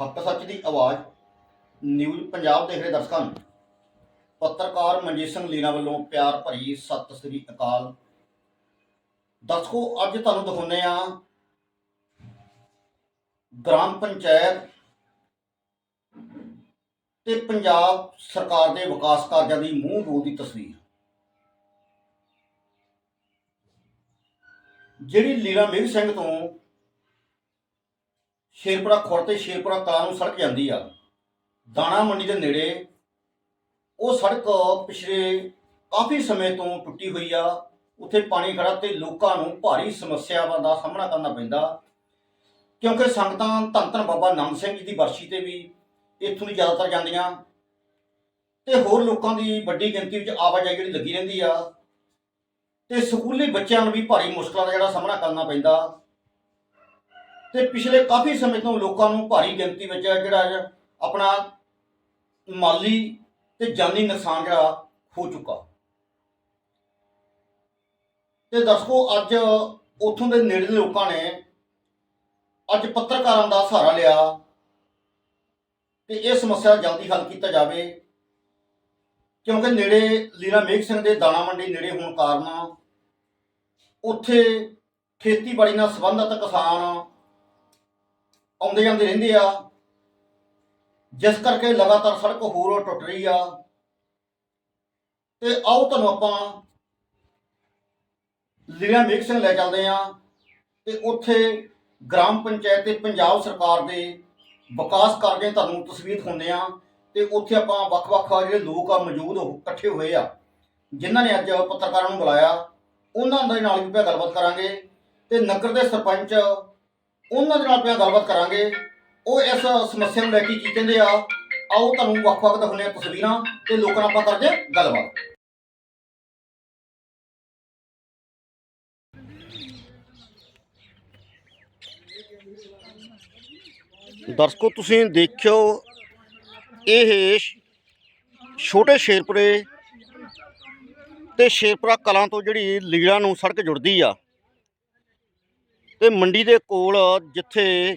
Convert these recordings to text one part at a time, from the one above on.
ਹੱਕ ਸੱਚ ਦੀ ਆਵਾਜ਼ ਨਿਊਜ਼ ਪੰਜਾਬ ਦੇਖ ਰਹੇ ਦਰਸ਼ਕਾਂ ਨੂੰ। ਪੱਤਰਕਾਰ ਮਨਜੀਤ ਸਿੰਘ ਲੀਨਾ ਵੱਲੋਂ ਪਿਆਰ ਭਰੀ ਸਤਿ ਸ੍ਰੀ ਅਕਾਲ। ਦਰਸ਼ਕੋ, ਅੱਜ ਤੁਹਾਨੂੰ ਦਿਖਾਉਂਦੇ ਆ ਗ੍ਰਾਮ ਪੰਚਾਇਤ ਤੇ ਪੰਜਾਬ ਸਰਕਾਰ ਦੇ ਵਿਕਾਸ ਕਾਰਜਾਂ ਦੀ ਮੂੰਹ ਬੋਲ ਦੀ ਤਸਵੀਰ। ਜਿਹੜੀ ਲੀਲਾ ਮੇਰ ਸਿੰਘ ਤੋਂ ਸ਼ੇਰਪੁਰਾ ਖੁਰ ਤੇ ਸ਼ੇਰਪੁਰਾ ਕਲਾਂ ਨੂੰ ਸੜਕ ਜਾਂਦੀ ਆ। ਦਾਣਾ ਮੰਡੀ ਦੇ ਨੇੜੇ ਉਹ ਸੜਕ ਪਿਛਲੇ ਕਾਫੀ ਸਮੇਂ ਤੋਂ ਟੁੱਟੀ ਹੋਈ ਆ। ਉੱਥੇ ਪਾਣੀ ਖੜਾ ਤੇ ਲੋਕਾਂ ਨੂੰ ਭਾਰੀ ਸਮੱਸਿਆਵਾਂ ਦਾ ਸਾਹਮਣਾ ਕਰਨਾ ਪੈਂਦਾ। ਕਿਉਂਕਿ ਸੰਗਤਾਂ ਧੰਨ ਧੰਨ ਬਾਬਾ ਨਾਨਕ ਸਿੰਘ ਜੀ ਦੀ ਬਰਸ਼ੀ ਤੇ ਵੀ ਇੱਥੋਂ ਦੀ ਜ਼ਿਆਦਾਤਰ ਜਾਂਦੀਆਂ। ਤੇ ਹੋਰ ਲੋਕਾਂ ਦੀ ਵੱਡੀ ਗਿਣਤੀ ਵਿੱਚ ਆਵਾਜਾਈ ਜਿਹੜੀ ਲੱਗੀ ਰਹਿੰਦੀ ਆ। ਤੇ ਸਕੂਲੀ ਬੱਚਿਆਂ ਨੂੰ ਵੀ ਭਾਰੀ ਮੁਸ਼ਕਲਾਂ ਦਾ ਜਿਹੜਾ ਸਾਹਮਣਾ ਕਰਨਾ ਪੈਂਦਾ। ਤੇ ਪਿਛਲੇ ਕਾਫੀ ਸਮੇਂ ਤੋਂ ਲੋਕਾਂ ਨੂੰ ਭਾਰੀ ਗਿਣਤੀ ਵਿੱਚ ਜਿਹੜਾ ਆਪਣਾ ਮਾਲੀ ਤੇ ਜਾਨੀ ਨੁਕਸਾਨ ਜਿਹੜਾ ਹੋ ਚੁੱਕਾ। ਤੇ ਦੱਸੋ ਅੱਜ ਉੱਥੋਂ ਦੇ ਨੇੜੇ ਦੇ ਲੋਕਾਂ ਨੇ ਅੱਜ ਪੱਤਰਕਾਰਾਂ ਦਾ ਸਹਾਰਾ ਲਿਆ ਤੇ ਇਹ ਸਮੱਸਿਆ ਜਲਦੀ ਹੱਲ ਕੀਤਾ ਜਾਵੇ, ਕਿਉਂਕਿ ਨੇੜੇ ਲੀਲਾ ਮੇਘ ਸਿੰਘ ਦੇ ਦਾਣਾ ਮੰਡੀ ਨੇੜੇ ਹੋਣ ਕਾਰਨ ਉੱਥੇ ਖੇਤੀਬਾੜੀ ਨਾਲ ਸੰਬੰਧਿਤ ਕਿਸਾਨ ਆਉਂਦੇ ਜਾਂਦੇ ਰਹਿੰਦੇ ਆ। ਜਿਸ ਕਰਕੇ ਲਗਾਤਾਰ ਸੜਕ ਹੋਰ ਟੁੱਟ ਰਹੀ ਆ। ਤੇ ਆਓ ਤੁਹਾਨੂੰ ਆਪਾਂ ਲੀਲਾ ਮੇਘ ਸਿੰਘ ਲੈ ਚੱਲਦੇ ਆ। ਤੇ ਉੱਥੇ ਗ੍ਰਾਮ ਪੰਚਾਇਤ ਤੇ ਪੰਜਾਬ ਸਰਕਾਰ ਦੇ ਵਿਕਾਸ ਕਾਰਜਾਂ ਤੁਹਾਨੂੰ ਤਸਵੀਰ ਦਿਖਾਉਂਦੇ ਆ। ਤੇ ਉੱਥੇ ਆਪਾਂ ਵੱਖ-ਵੱਖ ਜਿਹੜੇ ਲੋਕ ਆ ਮੌਜੂਦ ਇਕੱਠੇ ਹੋਏ ਆ। ਜਿਨ੍ਹਾਂ ਨੇ ਅੱਜ ਪੱਤਰਕਾਰਾਂ ਨੂੰ ਬੁਲਾਇਆ। ਉਹਨਾਂ ਦੇ ਨਾਲ ਵੀ ਆਪਾਂ ਗੱਲਬਾਤ ਕਰਾਂਗੇ। ਤੇ ਨਗਰ ਦੇ ਸਰਪੰਚ ਉਹਨਾਂ ਦੇ ਨਾਲ ਆਪਾਂ ਗੱਲਬਾਤ ਕਰਾਂਗੇ। ਉਹ ਇਸ ਸਮੱਸਿਆ ਨੂੰ ਲੈ ਕੇ ਕੀ ਕਹਿੰਦੇ ਆ, ਆਓ ਤੁਹਾਨੂੰ ਵੱਖ-ਵੱਖ ਦਿਖਾਉਂਦੇ ਆ ਤਸਵੀਰਾਂ ਤੇ ਲੋਕਾਂ ਨਾਲ ਆਪਾਂ ਕਰਦੇ ਆ ਗੱਲਬਾਤ। ਦਰਸ਼ਕੋ, ਤੁਸੀਂ ਦੇਖਿਓ, ਇਹ ਛੋਟੇ ਸ਼ੇਰਪੁਰੇ ਤੇ ਸ਼ੇਰਪੁਰਾ ਕਲਾਂ ਤੋਂ ਜਿਹੜੀ ਲੀਲਾ ਨੂੰ ਸੜਕ ਜੁੜਦੀ ਆ। ਤੇ ਮੰਡੀ ਦੇ ਕੋਲ ਜਿੱਥੇ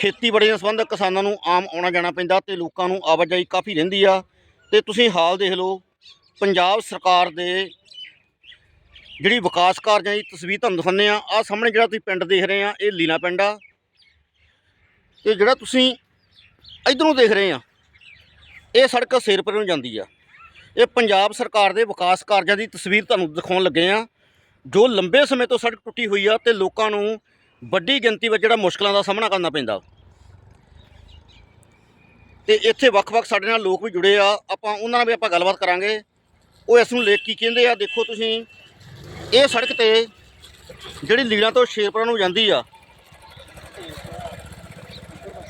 ਖੇਤੀਬਾੜੀ ਨਾਲ ਸੰਬੰਧਿਤ ਕਿਸਾਨਾਂ ਨੂੰ ਆਮ ਆਉਣਾ ਜਾਣਾ ਪੈਂਦਾ ਤੇ ਲੋਕਾਂ ਨੂੰ ਆਵਾਜਾਈ ਕਾਫੀ ਰਹਿੰਦੀ ਆ, ਤੇ ਤੁਸੀਂ ਹਾਲ ਦੇਖ ਲਓ, ਪੰਜਾਬ ਸਰਕਾਰ ਦੇ ਜਿਹੜੀ ਵਿਕਾਸ ਕਾਰਜਾਂ ਦੀ ਤਸਵੀਰ ਤੁਹਾਨੂੰ ਦਿਖਾਉਂਦੇ ਆ ਆ ਸਾਹਮਣੇ ਜਿਹੜਾ ਤੁਸੀਂ ਪਿੰਡ ਦੇਖ ਰਹੇ ਆ, ਇਹ ਲੀਲਾ ਪਿੰਡ ਆ। ਤੇ ਜਿਹੜਾ ਤੁਸੀਂ ਇਧਰੋਂ ਦੇਖ ਰਹੇ ਆ, ਇਹ ਸੜਕ ਸ਼ੇਰਪੁਰ ਨੂੰ ਜਾਂਦੀ ਆ। ਇਹ ਪੰਜਾਬ ਸਰਕਾਰ ਦੇ ਵਿਕਾਸ ਕਾਰਜਾਂ ਦੀ ਤਸਵੀਰ ਤੁਹਾਨੂੰ ਦਿਖਾਉਣ ਲੱਗੇ ਆ। ਜੋ ਲੰਬੇ ਸਮੇਂ ਤੋਂ ਸੜਕ ਟੁੱਟੀ ਹੋਈ ਆ ਤੇ ਲੋਕਾਂ ਨੂੰ ਵੱਡੀ ਗਿਣਤੀ ਵਿੱਚ ਜਿਹੜਾ ਮੁਸ਼ਕਲਾਂ ਦਾ ਸਾਹਮਣਾ ਕਰਨਾ ਪੈਂਦਾ। ਤੇ ਇੱਥੇ ਵੱਖ-ਵੱਖ ਸਾਡੇ ਨਾਲ ਲੋਕ ਵੀ ਜੁੜੇ ਆ, ਆਪਾਂ ਉਹਨਾਂ ਨਾਲ ਵੀ ਆਪਾਂ ਗੱਲਬਾਤ ਕਰਾਂਗੇ। ਉਹ ਇਸ ਨੂੰ ਲੈ ਕੇ ਕੀ ਕਹਿੰਦੇ ਆ, ਦੇਖੋ ਤੁਸੀਂ, ਇਹ ਸੜਕ ਤੇ ਜਿਹੜੀ ਲੀੜਾਂ ਤੋਂ ਸ਼ੇਰਪੁਰਾ ਨੂੰ ਜਾਂਦੀ ਆ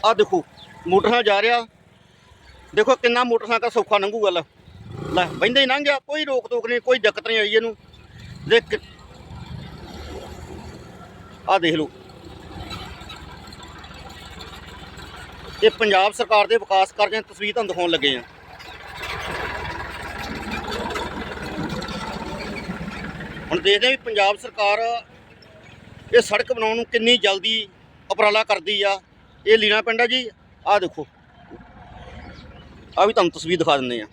ਆ ਦੇਖੋ, ਮੋਟਰਸਾਈਕਲ ਜਾ ਰਿਹਾ। ਦੇਖੋ ਕਿੰਨਾ ਮੋਟਰਸਾਈਕਲ ਸੌਖਾ ਲੰਘੂਗਾ, ਲੈ ਲੈ, ਬਹਿੰਦੇ ਹੀ ਲੰਘ ਗਿਆ, ਕੋਈ ਰੋਕ ਟੋਕ ਨਹੀਂ, ਕੋਈ ਦਿੱਕਤ ਨਹੀਂ ਆਈ ਇਹਨੂੰ। ਦੇਖ ਆਹ ਦੇਖ ਲਓ। ਇਹ ਪੰਜਾਬ ਸਰਕਾਰ ਦੇ ਵਿਕਾਸ ਕਾਰਜਾਂ ਦੀ ਤਸਵੀਰ ਤੁਹਾਨੂੰ ਦਿਖਾਉਣ ਲੱਗੇ ਆ ਹੁਣ ਦੇਖਦੇ ਆ ਵੀ ਪੰਜਾਬ ਸਰਕਾਰ ਇਹ ਸੜਕ ਬਣਾਉਣ ਨੂੰ ਕਿੰਨੀ ਜਲਦੀ ਉਪਰਾਲਾ ਕਰਦੀ ਆ। ਇਹ ਲੀਨਾ ਪਿੰਡ ਆ ਜੀ, ਆਹ ਦੇਖੋ। ਆ ਵੀ ਤੁਹਾਨੂੰ ਤਸਵੀਰ ਦਿਖਾ ਦਿੰਦੇ ਆ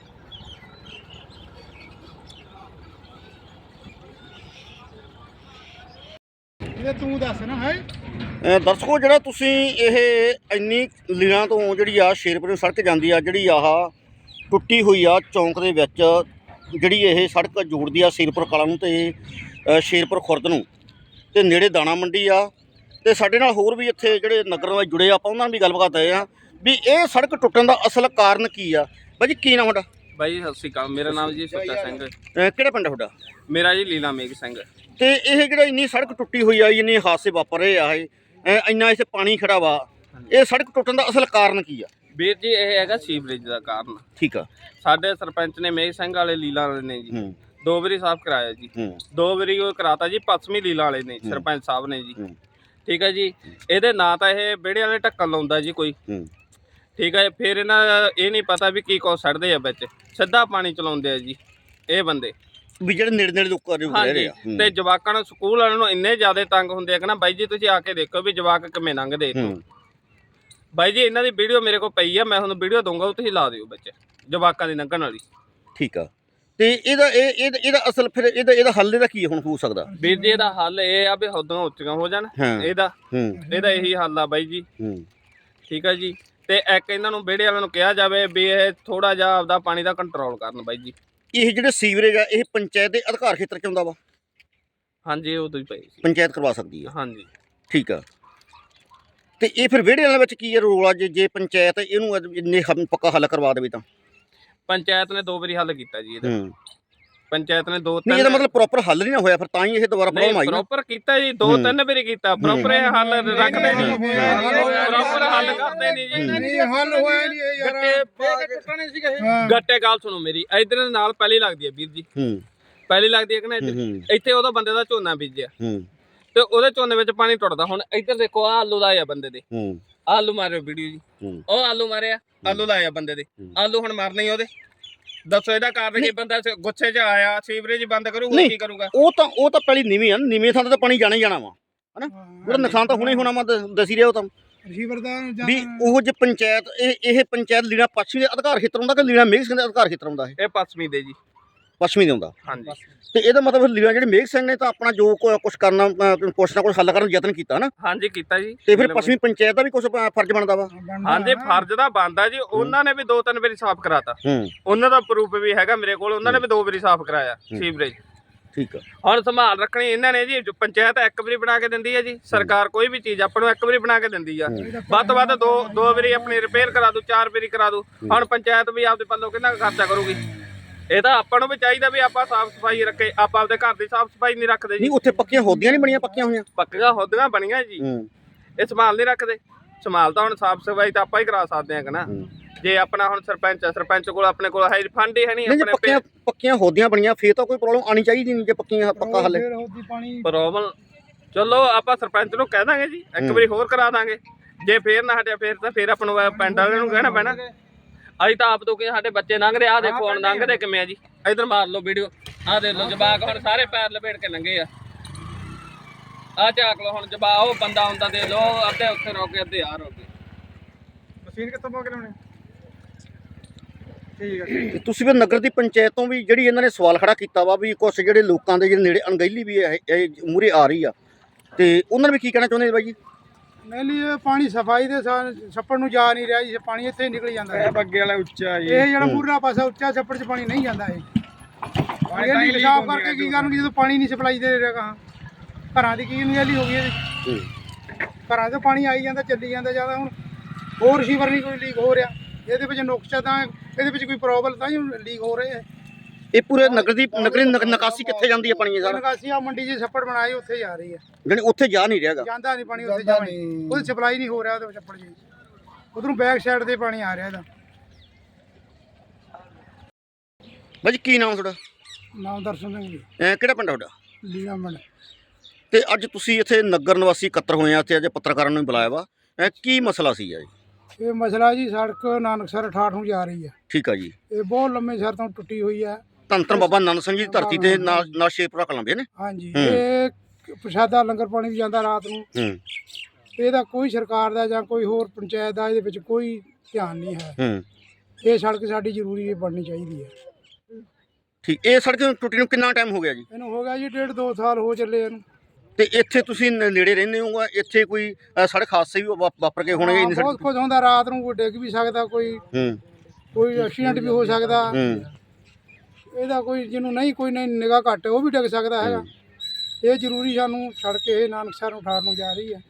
ਇਹ ਤੂੰ ਦੱਸ ਨਾ, ਹੈ? ਦਰਸ਼ਕੋ, ਜਿਹੜਾ ਤੁਸੀਂ ਇਹ ਇੰਨੀ ਲੀਨਾ ਤੋਂ ਜਿਹੜੀ ਆ ਸ਼ੇਰਪੁਰ ਨੂੰ ਸੜਕ ਜਾਂਦੀ ਆ, ਜਿਹੜੀ ਆਹ ਟੁੱਟੀ ਹੋਈ ਆ ਚੌਂਕ ਦੇ ਵਿੱਚ, ਜਿਹੜੀ ਇਹ ਸੜਕ ਜੋੜਦੀ ਆ ਸ਼ੇਰਪੁਰ ਕਲਾਂ ਨੂੰ ਤੇ ਸ਼ੇਰਪੁਰ ਖੁਰਦ ਨੂੰ, ਤੇ ਨੇੜੇ ਦਾਣਾ ਮੰਡੀ ਆ, ਤੇ ਸਾਡੇ ਨਾਲ ਹੋਰ ਵੀ ਇੱਥੇ ਜਿਹੜੇ ਨਗਰ ਨਾਲ ਜੁੜੇ ਆ, ਆਪਾਂ ਉਹਨਾਂ ਨਾਲ ਵੀ ਗੱਲਬਾਤ ਆਏ ਆ, ਵੀ ਇਹ ਸੜਕ ਟੁੱਟਣ ਦਾ ਅਸਲ ਕਾਰਨ ਕੀ ਆ? ਬਾਜੀ ਕੀ ਨਾਮ ਤੁਹਾਡਾ? ਬਾਈ ਸਤਿ ਸ਼੍ਰੀ ਅਕਾਲ। ਮੇਰਾ ਨਾਮ ਜੀ ਸੁੱਚਾ ਸਿੰਘ। ਅਹ ਕਿਹੜਾ ਪਿੰਡ ਆ ਤੁਹਾਡਾ? ਮੇਰਾ ਜੀ ਲੀਲਾ ਮੇਘ ਸਿੰਘ। ਤੇ ਇਹ ਜਿਹੜਾ ਇੰਨੀ ਸੜਕ ਟੁੱਟੀ ਹੋਈ ਆ ਇੰਨੇ ਹਾਦਸੇ ਵਾਪਰ ਰਹੇ ਆ ਇਹ ਅਹ ਇੰਨਾ ਇੱਥੇ ਪਾਣੀ ਖੜਾ ਵਾ ਇਹ ਸੜਕ ਟੁੱਟਣ ਦਾ ਅਸਲ ਕਾਰਨ ਕੀ ਆ? ਵੀਰ ਜੀ ਇਹ ਹੈਗਾ ਸੀਵਰੇਜ ਦਾ ਕਾਰਨ। ਠੀਕ ਆ। ਸਾਡੇ ਸਰਪੰਚ ਨੇ ਮੇਘ ਸਿੰਘ ਵਾਲੇ ਲੀਲਾ ਵਾਲੇ ਨੇ ਜੀ। ਹੂੰ। ਦੋ ਵਾਰੀ ਸਾਫ਼ ਕਰਾਇਆ ਜੀ। ਹੂੰ। ਦੋ ਵਾਰੀ ਉਹ ਕਰਾਤਾ ਜੀ ਪੱਛਮੀ ਲੀਲਾ ਵਾਲੇ ਨੇ। ਸਰਪੰਚ ਸਾਹਿਬ ਨੇ ਜੀ। ਹੂੰ। ਠੀਕ ਹੈ ਜੀ। ਇਹਦੇ ਨਾਂ ਤਾਂ ਇਹ ਵਿਹੜੇ ਵਾਲੇ ਢੱਕਣ ਲਾਉਂਦਾ ਜੀ ਕੋਈ। ਹੂੰ। ਠੀਕ ਹੈ ਫਿਰ ਇਹਨਾਂ ਦਾ ਇਹ ਨਹੀਂ ਪਤਾ ਵੀ ਕੀ ਕੋ ਸੜਦੇ ਆ ਵਿੱਚ। ਸਿੱਧਾ ਪਾਣੀ ਚਲਾਉਂਦੇ ਆ ਜੀ ਇਹ ਬੰਦੇ। ਵੀ ਜਿਹੜੇ ਨੇੜੇ ਨੇੜੇ ਲੋਕਾਂ ਦੇ ਰਹਿ ਹਾਂਜੀ ਆ ਹੂੰ। ਤੇ ਜਵਾਕਾਂ ਨੂੰ ਸਕੂਲ ਵਾਲਿਆਂ ਨੂੰ ਇੰਨੇ ਜ਼ਿਆਦਾ ਤੰਗ ਹੁੰਦੇ ਆ ਕਿ ਨਾ ਬਾਈ ਜੀ ਤੁਸੀਂ ਆ ਕੇ ਦੇਖੋ ਵੀ ਜਵਾਕ ਕਿਵੇਂ ਲੰਘਦੇ ਇੱਥੋਂ। ਹੂੰ। ਬਾਈ ਜੀ ਇਹਨਾਂ ਦੀ ਵੀਡੀਓ ਮੇਰੇ ਕੋਲ ਪਈ ਆ ਮੈਂ ਤੁਹਾਨੂੰ ਵੀਡੀਓ ਦਊਂਗਾ ਉਹ ਤੁਸੀਂ ਲਾ ਦਿਓ ਵਿੱਚ ਜਵਾਕਾਂ ਦੀ ਲੰਘਣ ਵਾਲੀ। ਠੀਕ ਆ। ਤੇ ਇਹਦਾ ਇਹ ਇਹਦਾ- ਇਹਦਾ ਅਸਲ ਫਿਰ ਇਹਦਾ ਇਹਦਾ ਹੱਲ ਇਹਦਾ ਕੀ ਹੁਣ ਹੋ ਸਕਦਾ? ਵੀਰ ਜੀ ਇਹਦਾ ਹੱਲ ਇਹ ਆ ਵੀ ਹੱਦੋਂ ਉੱਚੀਆਂ ਹੋ ਜਾਣ ਹਾਂ। ਇਹਦਾ। ਹੂੰ। ਇਹਦਾ ਇਹੀ ਹੱਲ ਆ ਬਾਈ ਜੀ। ਹੂੰ। ਠੀਕ ਆ ਜੀ। ਤੇ ਇੱਕ ਇਹਨਾਂ ਨੂੰ ਵਿਹੜੇ ਵਾਲਿਆਂ ਨੂੰ ਕਿਹਾ ਜਾਵੇ ਵੀ ਇਹ ਥੋੜਾ ਜਿਹਾ ਆਪਦਾ ਪਾਣੀ ਦਾ ਕੰਟਰੋਲ ਕਰਨ ਬਾਈ ਜੀ। ਇਹ ਜਿਹੜੇ ਸੀਵਰੇਜ ਆ ਇਹ ਪੰਚਾਇਤ ਦੇ ਅਧਿਕਾਰ ਖੇਤਰ ਚ ਆਉਂਦਾ ਵਾ? ਹਾਂਜੀ ਉਹ ਤੋਂ ਹੀ ਪਈ ਸੀ। ਪੰਚਾਇਤ ਕਰਵਾ ਸਕਦੀ ਆ। ਹਾਂਜੀ। ਠੀਕ ਆ। ਤੇ ਇਹ ਫਿਰ ਵਿਹੜੇ ਵਾਲਿਆਂ ਵਿੱਚ ਕੀ ਹੈ ਰੋਲ ਆ? ਜੇ ਜੇ ਪੰਚਾਇਤ ਇਹਨੂੰ ਅੱਜ ਇੰਨੇ ਹੱਲ- ਪੱਕਾ ਹੱਲ ਕਰਵਾ ਦੇਵੇ ਤਾਂ। ਪੰਚਾਇਤ ਨੇ ਦੋ ਵਾਰੀ ਹੱਲ ਕੀਤਾ ਜੀ ਇਹਦਾ। ਹੂੰ। ਪੰਚਾਇਤ ਨੇ ਦੋ ਨਹੀਂ ਇਹਦਾ ਮਤਲਬ ਪ੍ਰੋਪਰ ਹੱਲ ਨਹੀਂ ਨਾ ਹੋਇਆ ਫਿਰ ਤਾਂ ਹੀ ਇਹ ਦੁਬਾਰਾ ਪ੍ਰੋਬਲਮ ਆਈ ਪ੍ਰੋਪਰ ਕੀਤਾ ਜੀ ਦੋ। ਤਿੰਨ ਵਾਰੀ ਕੀਤਾ ਪ੍ਰੋਪਰ ਇਹ ਹੱਲ ਰੱਖਦੇ ਨਹੀਂ ਪ੍ਰੋਪਰ ਹੱਲ ਕਰਦੇ ਨਹੀਂ ਜੀ। ਨਹੀਂ ਹੱਲ ਹੋਇਆ ਨਹੀਂ ਇਹ ਯਾਰ। ਹਾਂ। ਗੱਟੇ ਗੱਲ ਸੁਣੋ ਮੇਰੀ ਇਧਰ ਨਾਲ ਪਹਿਲੀ ਲੱਗਦੀ ਹੈ ਵੀਰ ਜੀ। ਹੂੰ। ਪਹਿਲੀ ਲੱਗਦੀ ਹੈ ਕਿ ਨਾ ਇੱਥੇ ਉਹਦਾ ਬੰਦੇ ਦਾ ਝੋਨਾ ਬੀਜਿਆ। ਹੂੰ। ਤੇ ਉਹਦੇ ਝੋਨੇ ਵਿੱਚ ਪਾਣੀ ਟੁੱਟਦਾ। ਹੁਣ ਇੱਧਰ ਦੇਖੋ ਆ ਆਲੂ ਲਾਇਆ ਬੰਦੇ ਦੇ। ਹੂੰ। ਆਲੂ ਮਾਰਿਓ ਵੀਡੀਓ ਜੀ। ਹੂੰ। ਉਹ ਆਲੂ ਮਾਰਿਆ। ਆਲੂ ਲਾਇਆ ਬੰਦੇ ਦੇ। ਆਲੂ ਹੁਣ ਮਰਨੇ ਹੀ ਉਹਦੇ। ਦੱਸੋ ਇਹਦਾ ਕਾਰਨ ਕੀ ਬੰਦਾ ਸ- ਗੁੱਸੇ 'ਚ ਆਇਆ ਸੀਵਰੇਜ ਬੰਦ ਕਰੂਗਾ ਨਹੀਂ। ਕੀ ਕਰੂਗਾ? ਉਹ ਤਾਂ ਉਹ ਤਾਂ ਪਹਿਲੀ ਨੀਵੀਂ ਆ ਨੀਵੀਂ ਥਾਂ ਤੇ ਤਾਂ ਪਾਣੀ ਜਾਣਾ ਹੀ ਜਾਣਾ ਵਾ ਉਹਦਾ ਨੁਕਸਾਨ ਤਾਂ ਹੁਣੇ ਹੀ ਹੋਣਾ ਮੈਂ ਦ- ਦੱਸ ਰਿਹਾ ਉਹ ਤਾਂ। ਰਿਸੀਵਰ ਦਾ ਜਾਂ- ਵੀ ਉਹ ਜੇ ਪੰਚਾਇਤ ਇਹ ਇਹ ਪੰਚਾਇਤ ਲੀੜਾ ਪੱਛਮੀ ਦੇ ਅਧਿਕਾਰ ਖੇਤਰ ਹੁੰਦਾ ਕਿ ਲੀੜਾ ਮੇਘ ਸਿੰਘ ਦੇ ਅਧਿਕਾਰ ਖੇਤਰ ਹੁੰਦਾ ਇਹ? ਇਹ ਪੱਛਮੀ ਦੇ ਜੀ। ਪੱਛਮੀ ਦੇ ਹੁੰਦਾ। ਹਾਂਜੀ। ਤੇ ਇਹਦਾ ਮਤਲਬ ਲੀੜਾ ਜਿਹੜੇ ਮੇਘ ਸਿੰਘ ਨੇ ਤਾਂ ਆਪਣਾ ਜੋ ਕੁਝ ਕਰਨਾ ਅਹ, ਕੁਛ ਨਾ ਕੁਛ ਹੱਲ ਕਰਨ ਦਾ ਯਤਨ ਕੀਤਾ ਨਾ। ਹਾਂਜੀ ਕੀਤਾ ਜੀ। ਤੇ ਫਿਰ ਪੱਛਮੀ ਪੰਚਾਇਤ ਦਾ ਵੀ ਕੁਝ ਫਰਜ਼ ਬਣਦਾ ਵਾ। ਹਾਂਜੀ। ਫਰਜ਼ ਦਾ ਬੰਦਾ ਜੀ। ਉਹਨਾਂ ਨੇ ਵੀ ਦੋ ਤਿੰਨ ਵਾਰੀ ਸਾਫ਼ ਕਰਾਤਾ। ਹੂੰ। ਉਹਨਾਂ ਦਾ ਪ੍ਰੂਫ ਵੀ ਹੈਗਾ ਮੇਰੇ ਕੋਲ। ਉਹਨਾਂ ਨੇ ਵੀ ਦੋ ਵਾਰੀ ਸਾਫ਼ ਕਰਾਇਆ। ਸੀਵਰੇਜ। ਠੀਕ ਆ। ਹੁਣ ਸੰਭਾਲ ਰੱਖਣੀ ਇਹਨਾਂ ਨੇ ਜੀ। ਜੋ ਪੰਚਾਇਤ ਇੱਕ ਵਾਰੀ ਬਣਾ ਕੇ ਦਿੰਦੀ ਹੈ ਜੀ। ਸਰਕਾਰ ਕੋਈ ਵੀ ਚੀਜ਼ ਆਪਾਂ ਨੂੰ ਇੱਕ ਵਾਰੀ ਬਣਾ ਕੇ ਦਿੰਦੀ ਆ। ਵੱਧ ਤੋਂ ਵੱਧ ਦੋ ਦੋ ਵਾਰੀ ਆਪਣੀ ਰਿਪੇਅਰ ਕਰਾ ਦੂ ਚਾਰ ਵਾਰੀ ਕਰਾ ਦੂ। ਹੁਣ ਪੰਚਾਇਤ ਵੀ ਆਪਦੇ ਪੱਲੋਂ ਕਿੰਨਾ ਕੁ ਖਰਚਾ ਕਰੂਗੀ? ਇਹ ਤਾਂ ਆਪਾਂ ਨੂੰ ਵੀ ਚਾਹੀਦਾ ਵੀ ਆਪਾਂ ਸਾਫ਼ ਸਫ਼ਾਈ ਰੱਖੇ ਆਪਾਂ ਆਪਦੇ ਘਰ ਦੀ ਸਾਫ਼ ਸਫ਼ਾਈ ਨਹੀਂ ਰੱਖਦੇ ਜੀ। ਨਹੀਂ ਉੱਥੇ ਪੱਕੀਆਂ ਹੋਦੀਆਂ ਨਹੀਂ ਬਣੀਆਂ ਪੱਕੀਆਂ ਹੋਈਆਂ। ਪੱਕੀਆਂ ਹੋਦੀਆਂ ਬਣੀਆਂ ਜੀ। ਹੂੰ। ਇਹ ਸੰਭਾਲ ਨਹੀਂ ਰੱਖਦੇ। ਸੰਭਾਲ ਤਾਂ ਹੁਣ ਸਾਫ਼ ਸਫ਼ਾਈ ਤਾਂ ਆਪਾਂ ਹੀ ਕਰਾ ਸਕਦੇ ਹਾਂ ਕਿ ਨਾ। ਹੂੰ। ਜੇ ਆਪਣਾ ਹੁਣ ਸਰਪੰਚ ਆ ਸਰਪੰਚ ਕੋਲ ਆਪਣੇ ਕੋਲ ਹੈ ਫੰਡ ਹੀ ਹੈ ਨਹੀਂ ਨਹੀਂ ਜੇ ਆਪਣੇ ਪੱਕੀਆਂ ਪੱਕੀਆਂ ਹੋਦੀਆਂ ਬਣੀਆਂ ਫੇਰ ਤਾਂ ਕੋਈ ਪ੍ਰੋਬਲਮ ਆਣੀ ਚਾਹੀਦੀ ਨਹੀਂ ਜੇ ਪੱਕੀਆਂ ਪੱਕਾ ਹੱਲ ਹੈ। ਫਿਰ ਉਹਦੀ ਪਾਣੀ। ਪ੍ਰੋਬਲਮ ਚਲੋ ਆਪਾਂ ਸਰਪੰਚ ਨੂੰ ਕਹਿ ਦਾਂਗੇ ਜੀ ਇੱਕ ਹੂੰ। ਵਾਰੀ ਹੋਰ ਕਰਾ ਦਾਂਗੇ। ਜੇ ਫੇਰ ਨਾ ਹਟਿਆ ਫੇਰ ਤਾਂ ਫੇਰ ਆਪਾਂ ਨੂੰ ਪਿੰਡ ਵਾਲਿਆਂ ਨੂੰ ਕਹਿਣਾ ਪੈਣਾ। ਅਸੀਂ ਤਾਂ ਆਪ ਤੋਂ ਕਿ ਸਾਡੇ ਬੱਚੇ ਲੰਘ ਰਹੇ ਆ ਦੇਖੋ ਹੁਣ ਲੰਘਦੇ ਕਿਵੇਂ ਆ ਜੀ। ਇਧਰ ਮਾਰ ਲਓ ਵੀਡੀਓ ਆਹ ਦੇਖ ਲਓ ਜਵਾਕ ਹੁਣ ਸਾਰੇ ਪੈਰ ਲਪੇਟ ਕੇ ਲੰਘੇ ਆ। ਆ ਝਾਕ ਲਓ ਹੁਣ ਜਵਾ ਉਹ ਬੰਦਾ ਹੁੰਦਾ ਦੇ ਲੋ ਅੱਧੇ ਉੱਥੇ ਰੋਕੇ ਅੱਧੇ ਆ ਰੋਕੇ ਮਸ਼ੀਨ ਕਿੱਥੋਂ ਪਾ ਕੇ ਲਾਉਣੇ ਤੇ ਤੁਸੀਂ ਵੀ ਨਗਰ ਦੀ ਪੰਚਾਇਤ ਤੋਂ ਵੀ ਜਿਹੜੀ ਇਹਨਾਂ ਨੇ ਸਵਾਲ ਖੜਾ ਕੀਤਾ ਵਾ ਵੀ ਕੁਝ ਜਿਹੜੇ ਲੋਕਾਂ ਦੇ ਜਿਹੜੇ ਨੇੜੇ ਅਣਗਹਿਲੀ ਵੀ ਇਹ ਇਹ ਮੂਰੇ ਆ ਰਹੀ ਆ। ਤੇ ਉਹਨਾਂ ਨੇ ਵੀ ਕੀ ਕਹਿਣਾ ਚਾਹੁੰਦੇ ਨੇ ਬਾਈ ਜੀ? ਨੈਲੀ ਇਹ ਪਾਣੀ ਸਫ਼ਾਈ ਦੇ ਸਾ- ਛੱਪੜ ਨੂੰ ਜਾ ਨਹੀਂ ਰਿਹਾ ਜੀ ਪਾਣੀ ਇੱਥੇ ਹੀ ਨਿਕਲ ਜਾਂਦਾ ਹੈ। ਬੱਗੇ ਵਾਲਾ ਉੱਚਾ ਇਹ ਜਿਹੜਾ ਮੂਰਲਾ ਪਾਸਾ ਉੱਚਾ ਛੱਪੜ 'ਚ ਪਾਣੀ ਨਹੀਂ ਜਾਂਦਾ ਇਹ। ਇਹ ਨਹੀਂ ਸਾਫ਼ ਕਰਕੇ ਕੀ ਕਰਨਗੇ ਜਦੋਂ ਪਾਣੀ ਨਹੀਂ ਸਪਲਾਈ ਦੇ ਰਿਹਾ ਕਹਾਂ? ਘਰਾਂ ਦੀ ਕੀ ਨਿਆਲੀ ਹੋ ਗਈ ਇਹਦੀ? ਹੂੰ। ਘਰਾਂ 'ਚ ਪਾਣੀ ਆਈ ਜਾਂਦਾ ਚੱਲੀ ਜਾਂਦਾ ਜ਼ਿਆਦਾ ਹੁਣ ਹੋਰ ਰਿਸੀਵਰ ਨਹੀਂ ਕੋਈ ਲੀਕ ਹੋ ਰਿਹਾ। ਇਹਦੇ ਵਿੱਚ ਨੁਕਸਾ ਤਾਂ ਇਹਦੇ ਵਿੱਚ ਕੋਈ ਪ੍ਰੋਬਲਮ ਤਾਂ ਹੀ ਲੀਕ ਹੋ ਰਹੇ ਹੈ ਇਹ ਪੂਰੇ ਨਗਰ ਦੀ ਨਗਰੀ ਨਕ- ਨਿਕਾਸੀ ਕਿੱਥੇ ਜਾਂਦੀ ਹੈ ਪਾਣੀ ਇਹ ਸਾਰਾ? ਨਿਕਾਸੀ ਆ ਮੰਡੀ 'ਚ ਛੱਪੜ ਬਣਾਏ ਉੱਥੇ ਜਾ ਰਹੀ ਹੈ ਜਾਣੀ ਉੱਥੇ ਜਾ ਨਹੀਂ ਰਿਹਾਗਾ ਜਾਂਦਾ ਨਹੀਂ ਪਾਣੀ ਉੱਥੇ ਜਾਵੇ। ਉਹਦੀ ਸਪਲਾਈ ਨਹੀਂ ਹੋ ਰਿਹਾ ਉਹਦੇ ਛੱਪੜ 'ਚ ਉਧਰੋਂ ਬੈਕ ਸਾਈਡ ਤੇ ਪਾਣੀ ਆ ਰਿਹਾ ਇਹਦਾ। ਬਾਈ ਜੀ ਕੀ ਨਾਮ ਤੁਹਾਡਾ? ਨਾਮ ਦਰਸ਼ਨ ਸਿੰਘ ਜੀ। ਅਹ ਕਿਹੜਾ ਪਿੰਡ ਤੁਹਾਡਾ? ਲੀਲਾ ਮੰਡ। ਤੇ ਅੱਜ ਤੁਸੀਂ ਇੱਥੇ ਨਗਰ ਨਿਵਾਸੀ ਇਕੱਤਰ ਹੋਏ ਆ ਤੇ ਅੱਜ ਪੱਤਰਕਾਰਾਂ ਨੂੰ ਬੁਲਾਇਆ ਵਾ। ਇਹ ਕੀ ਮਸਲਾ ਸੀ ਜੀ ਇਹ? ਮਸਲਾ ਜੀ ਸੜਕ ਨਾਨਕਸਰ 68 ਨੂੰ ਜਾ ਰਹੀ ਹੈ ਠੀਕ ਆ ਜੀ। ਇਹ ਬਹੁਤ ਲੰਮੇ ਸਰ ਤੋਂ ਟੁੱਟੀ ਹੋਈ ਹੈ ਧੰਨ ਬਾਬਾ ਨੰਦ ਸਿੰਘ ਜੀ ਦੀ ਧਰਤੀ ਤੇ ਨਾਲ ਨਾਲ ਸ਼ੇਰਪੁਰਾ ਕਲੰਬੇ ਨੇ। ਹਾਂਜੀ ਹੂੰ। ਇਹ ਪ੍ਰਸ਼ਾਦਾ ਲੰਗਰ ਪਾਣੀ ਵੀ ਜਾਂਦਾ ਰਾਤ ਨੂੰ। ਹੂੰ। ਇਹਦਾ ਕੋਈ ਸਰਕਾਰ ਦਾ ਜਾਂ ਕੋਈ ਹੋਰ ਪੰਚਾਇਤ ਦਾ ਇਹਦੇ ਵਿੱਚ ਕੋਈ ਧਿਆਨ ਨਹੀਂ ਹੈ। ਹੂੰ। ਇਹ ਸੜਕ ਸਾਡੀ ਜ਼ਰੂਰੀ ਬਣਨੀ ਚਾਹੀਦੀ ਹੈ। ਠੀਕ ਇਹ ਸੜਕ ਟੁੱਟੀ ਨੂੰ ਕਿੰਨਾ ਟਾਈਮ ਹੋ ਗਿਆ ਜੀ? ਇਹਨੂੰ ਹੋ ਗਿਆ ਜੀ ਡੇਢ ਦੋ ਸਾਲ ਹੋ ਚੱਲੇ ਇਹਨੂੰ। ਤੇ ਇੱਥੇ ਤੁਸੀਂ ਨ- ਨੇੜੇ ਰਹਿੰਦੇ ਹੋਗਾ ਇੱਥੇ ਕੋਈ ਅ, ਸੜਕ ਹਾਦਸੇ ਵੀ ਵਾਪਰ ਕੇ ਹੋਣਗੇ ਹਾਂ, ਇੰਨੀ ਬਹੁਤ ਸੜਕ ਕੁਝ ਹੁੰਦਾ ਰਾਤ ਨੂੰ ਕੋਈ ਡਿੱਗ ਵੀ ਸਕਦਾ ਕੋਈ ਹੂੰ। ਕੋਈ ਐਕਸੀਡੈਂਟ ਵੀ ਹੋ ਸਕਦਾ। ਹੂੰ। ਇਹਦਾ ਕੋਈ ਜਿਹਨੂੰ ਨਹੀਂ ਕੋਈ ਨਹੀਂ ਨਿਗਾਹ ਘੱਟ ਉਹ ਵੀ ਡਿੱਗ ਸਕਦਾ ਹੈਗਾ। ਇਹ ਜ਼ਰੂਰੀ ਸਾਨੂੰ ਸੜਕ ਇਹ ਨਾਨਕਸਰ ਨੂੰ ਠਾਰ ਨੂੰ ਜਾ ਰਹੀ ਹੈ।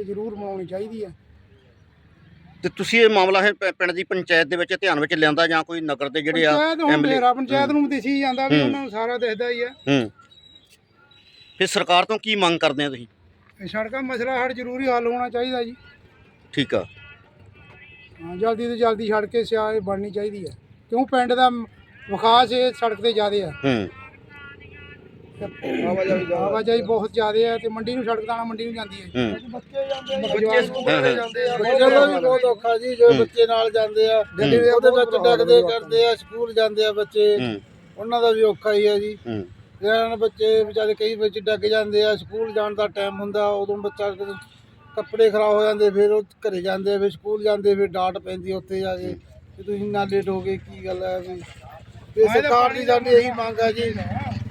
ਇਹ ਜ਼ਰੂਰ ਬਣਾਉਣੀ ਚਾਹੀਦੀ ਹੈ। ਤੇ ਤੁਸੀਂ ਇਹ ਮਾਮਲਾ ਹੈ ਪ- ਪਿੰਡ ਦੀ ਪੰਚਾਇਤ ਦੇ ਵਿੱਚ ਧਿਆਨ ਵਿੱਚ ਲਿਆਂਦਾ ਜਾਂ ਕੋਈ ਨਗਰ ਦੇ ਜਿਹੜੇ ਆ ਪੰਚਾਇਤ ਹੁਣ MLA ਮੇਰਾ ਪੰਚਾਇਤ ਨੂੰ ਵੀ ਦਿਸੀ ਜਾਂਦਾ ਵੀ ਹੂੰ। ਉਹਨਾਂ ਨੂੰ ਸਾਰਾ ਦਿਖਦਾ ਹੀ ਹੈ। ਹੂੰ। ਫਿਰ ਸਰਕਾਰ ਤੋਂ ਕੀ ਮੰਗ ਕਰਦੇ ਆ ਤੁਸੀਂ? ਇਹ ਸੜਕਾਂ ਮਸਲਾ ਹੜ ਜ਼ਰੂਰੀ ਹੱਲ ਹੋਣਾ ਚਾਹੀਦਾ ਜੀ। ਠੀਕ ਆ। ਹਾਂ ਜਲਦੀ ਤੋਂ ਜਲਦੀ ਸੜਕ ਇਹ ਸਿਆ ਇਹ ਬਣਨੀ ਚਾਹੀਦੀ ਹੈ। ਕਿਉਂ ਪਿੰਡ ਦਾ ਵਿਕਾਸ ਇਹ ਸੜਕ ਤੇ ਜ਼ਿਆਦੇ ਆ। ਹੂੰ। ਆਵਾਜਾਈ ਬਹੁਤ ਜ਼ਿਆਦੇ ਆ ਤੇ ਮੰਡੀ ਨੂੰ ਸੜਕ ਦਾਣਾ ਮੰਡੀ ਨੂੰ ਜਾਂਦੀ ਹੈ। ਬੱਚੇ ਜਾਂਦੇ ਆ। ਜਾਂਦੇ ਆ। ਵੀ ਬਹੁਤ ਔਖਾ ਜੀ ਜੋ ਬੱਚੇ ਨਾਲ ਜਾਂਦੇ ਆ ਉਹਦੇ ਵਿੱਚ ਡੱਕਦੇ ਕਰਦੇ ਆ ਸਕੂਲ ਜਾਂਦੇ ਆ ਬੱਚੇ। ਹੂੰ। ਉਹਨਾਂ ਦਾ ਵੀ ਔਖਾ ਹੀ ਆ ਜੀ। ਹੂੰ। ਜਿਹਨਾਂ ਬੱਚੇ ਵਿਚਾਰੇ ਕਈ ਵਿੱਚ ਡੱਗ ਜਾਂਦੇ ਆ ਸਕੂਲ ਜਾਣ ਦਾ ਟਾਈਮ ਹੁੰਦਾ ਉਦੋਂ ਬੱਚਾ ਕੱਪੜੇ ਖਰਾਬ ਹੋ ਜਾਂਦੇ ਫਿਰ ਉਹ ਘਰੇ ਜਾਂਦੇ ਫਿਰ ਸਕੂਲ ਜਾਂਦੇ ਫਿਰ ਡਾਂਟ ਪੈਂਦੀ ਉੱਥੇ ਜਾ ਕੇ। ਕਿ ਤੁਸੀਂ ਇੰਨਾ ਲੇਟ ਹੋ ਗਏ ਕੀ ਗੱਲ ਹੈ ਵੀ? ਤੇ ਸਰਕਾਰ ਦੀ ਸਾਡੀ ਇਹੀ ਮੰਗ ਹੈ ਜੀ